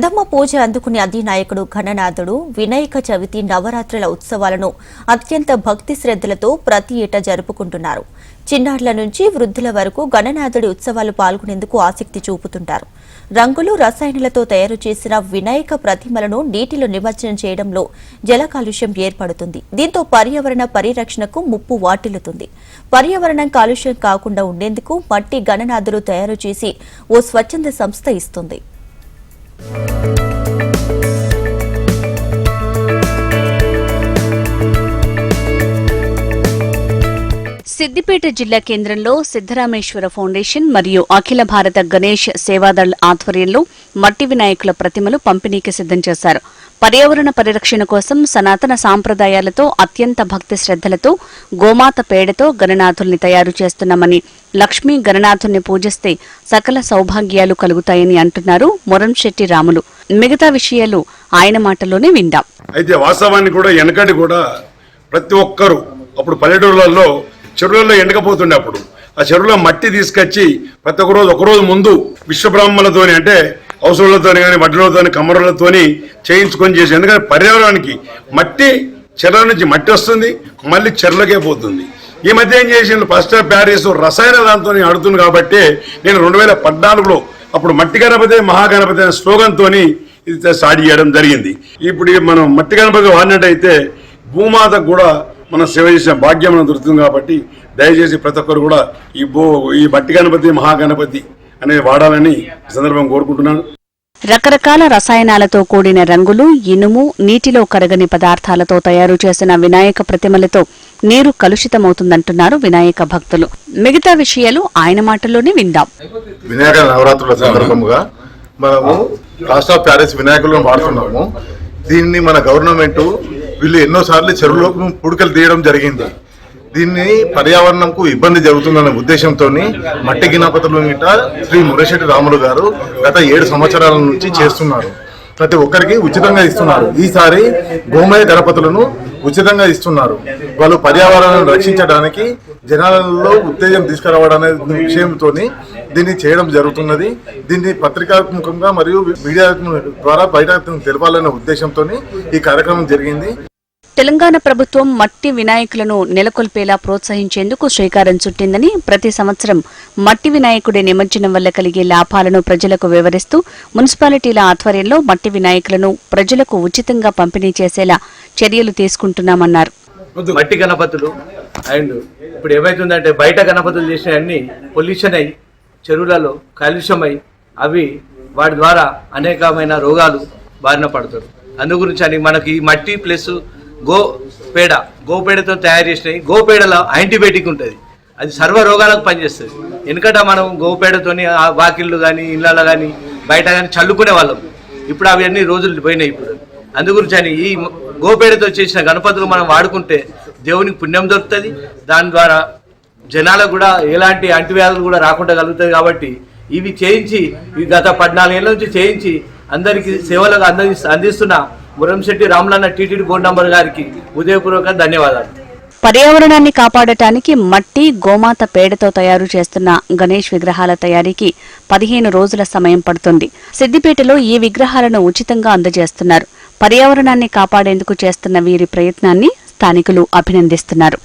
ప్రథమ పూజ అందుకునే అధినాయకుడు ఘననాథుడు వినాయక చవితి నవరాత్రుల ఉత్సవాలను అత్యంత భక్తి శ్రద్ధలతో ప్రతి ఏటా జరుపుకుంటున్నారు. చిన్నారుల నుంచి వృద్ధుల వరకు గణనాథుడి ఉత్సవాలు పాల్గొనేందుకు ఆసక్తి చూపుతుంటారు. రంగులు రసాయనాలతో తయారు చేసిన వినాయక ప్రతిమలను నీటిలో నిమజ్జనం చేయడంలో జల కాలుష్యం ఏర్పడుతుంది. దీంతో పర్యావరణ పరిరక్షణకు ముప్పు వాటిల్లుతుంది. పర్యావరణం కాలుష్యం కాకుండా ఉండేందుకు మట్టి గణనాథులు తయారు చేసి ఓ స్వచ్ఛంద సంస్థ ఇస్తుంది. సిద్దిపేట జిల్లా కేంద్రంలో సిద్దరామేశ్వర ఫౌండేషన్ మరియు అఖిల భారత గణేష్ సేవాదళ్ ఆధ్వర్యంలో మట్టి వినాయకుల ప్రతిమలు పంపిణీకి సిద్ధం చేశారు. పర్యావరణ పరిరక్షణ కోసం సనాతన సాంప్రదాయాలతో అత్యంత భక్తి శ్రద్ధలతో గోమాత పేడతో గణనాథుల్ని తయారు చేస్తున్నామని లక్ష్మీ గణనాథుల్ని పూజిస్తే సకల సౌభాగ్యాలు కలుగుతాయని అంటున్నారు మురంశెట్టి రాములు. మిగతా విషయాలు ఆయన మాటలోనే విందాం. అయితే వాస్తవాన్ని కూడా వెనకటి కూడా ప్రతి ఒక్కరూ అప్పుడు పల్లెటూర్లలో చెరువులలో ఎండకపోతుండే అప్పుడు ఆ చెరువులో మట్టి తీసుకొచ్చి ప్రతి ఒక్క రోజు ఒకరోజు ముందు విశ్వబ్రాహ్మణులతోని అంటే అవసరాలతోని కానీ వడ్లతోని కమ్మరులతోని చేయించుకొని చేసి ఎందుకంటే పర్యావరణానికి మట్టి చెరువుల నుంచి మట్టి వస్తుంది మళ్ళీ చెరువులకే పోతుంది. ఈ మధ్య ఏం చేసిండు ఫస్ట్ ప్యారిస్ రసాయన దాంతో ఆడుతుంది కాబట్టి నేను రెండు వేల పద్నాలుగులో అప్పుడు మట్టి గణపతి మహాగణపతి అనే స్లోగన్తో ఇది స్టార్ట్ చేయడం జరిగింది. ఇప్పుడు మనం మట్టి గణపతి వాడినట్టయితే భూమాతకు కూడా మనం సేవ చేసిన భాగ్యం మనకు దొరుకుతుంది కాబట్టి దయచేసి ప్రతి ఒక్కరు కూడా ఈ భూ ఈ మట్టి గణపతి మహాగణపతి అనేది వాడాలని సందర్భం కోరుకుంటున్నాను. రకరకాల రసాయనాలతో కూడిన రంగులు ఇనుము నీటిలో కరగని పదార్థాలతో తయారు చేసిన వినాయక ప్రతిమలతో నీరు కలుషితమవుతుందంటున్నారు వినాయక భక్తులు. మిగతా విషయాలు ఆయన మాటల్లోనే విందాం. వినాయక నవరాత్రుల సందర్భంగా మనము రాష్ట్ర ఆఫ్ ప్యారిస్ వినాయకులను వాడుతున్నాము. దీన్ని మన గవర్నమెంట్ వీళ్ళు ఎన్నో సార్లు చెరువులోకి పుడకలు తీయడం జరిగింది. దీన్ని పర్యావరణంకు ఇబ్బంది జరుగుతుందనే ఉద్దేశంతో మట్టి గినాపతులు గిట శ్రీ మురశెట్టి రాములు గారు గత ఏడు సంవత్సరాల నుంచి చేస్తున్నారు. ప్రతి ఒక్కరికి ఉచితంగా ఇస్తున్నారు. ఈసారి గోమయ గణపతులను ఉచితంగా ఇస్తున్నారు. వాళ్ళు పర్యావరణాన్ని రక్షించడానికి జనాలలో ఉత్తేజం తీసుకురావడనే విషయంతో దీన్ని చేయడం జరుగుతున్నది. దీన్ని పత్రికాత్మకంగా మరియు మీడియా ద్వారా బయట తెలపాలనే ఉద్దేశంతో ఈ కార్యక్రమం జరిగింది. తెలంగాణ ప్రభుత్వం మట్టి వినాయకులను నెలకొల్పేలా ప్రోత్సహించేందుకు శ్రీకారం చుట్టిందని ప్రతి సంవత్సరం మట్టి వినాయకుడి నిమజ్జనం వల్ల కలిగే లాభాలను ప్రజలకు వివరిస్తూ మున్సిపాలిటీల ఆధ్వర్యంలో మట్టి వినాయకులను ప్రజలకు ఉచితంగా పంపిణీ చేసేలా చర్యలు తీసుకుంటున్నామన్నారు. మట్టి గణపతులు అండ్ ఇప్పుడు ఏమైతుందంటే బయట గణపతులు చేసిన అన్ని పొల్యూషన్ అయి చెరువులలో కాలుష్యమై అవి వాటి ద్వారా అనేకమైన రోగాలు బారిన పడతారు అందు గురించి మనకి మట్టి ప్లస్ గో పేడ గోపేడతో తయారు చేసినవి. గోపేడలో యాంటీబయాటిక్ ఉంటుంది. అది సర్వ రోగాలకు పనిచేస్తుంది. ఎందుకంటే మనం గోపేడతోని ఆ వాకిళ్ళు కానీ ఇళ్ళలో కానీ బయట కానీ చల్లుకునే వాళ్ళం. ఇప్పుడు అవన్నీ రోజులు పోయినాయి ఇప్పుడు. అందు గురించి అని ఈ గోపేడతో చేసిన గణపతులు మనం వాడుకుంటే దేవునికి పుణ్యం దొరుకుతుంది. దాని ద్వారా జనాలకు కూడా ఎలాంటి అంటువ్యాధులు కూడా రాకుండా కలుగుతాయి కాబట్టి ఇవి చేయించి ఈ గత ఏళ్ళ నుంచి చేయించి అందరికీ సేవలకు అంది అందిస్తున్న Muramshetti Ramulanna TTD board member గారికి ఉదయపూర్వక ధన్యవాదాలు. పర్యావరణాన్ని కాపాడటానికి మట్టి గోమాత పేడతో తయారు చేస్తున్న గణేష్ విగ్రహాల తయారీకి పదిహేను రోజుల సమయం పడుతుంది. సిద్దిపేటలో ఈ విగ్రహాలను ఉచితంగా అందజేస్తున్నారు. పర్యావరణాన్ని కాపాడేందుకు చేస్తున్న వీరి ప్రయత్నాన్ని స్థానికులు అభినందిస్తున్నారు.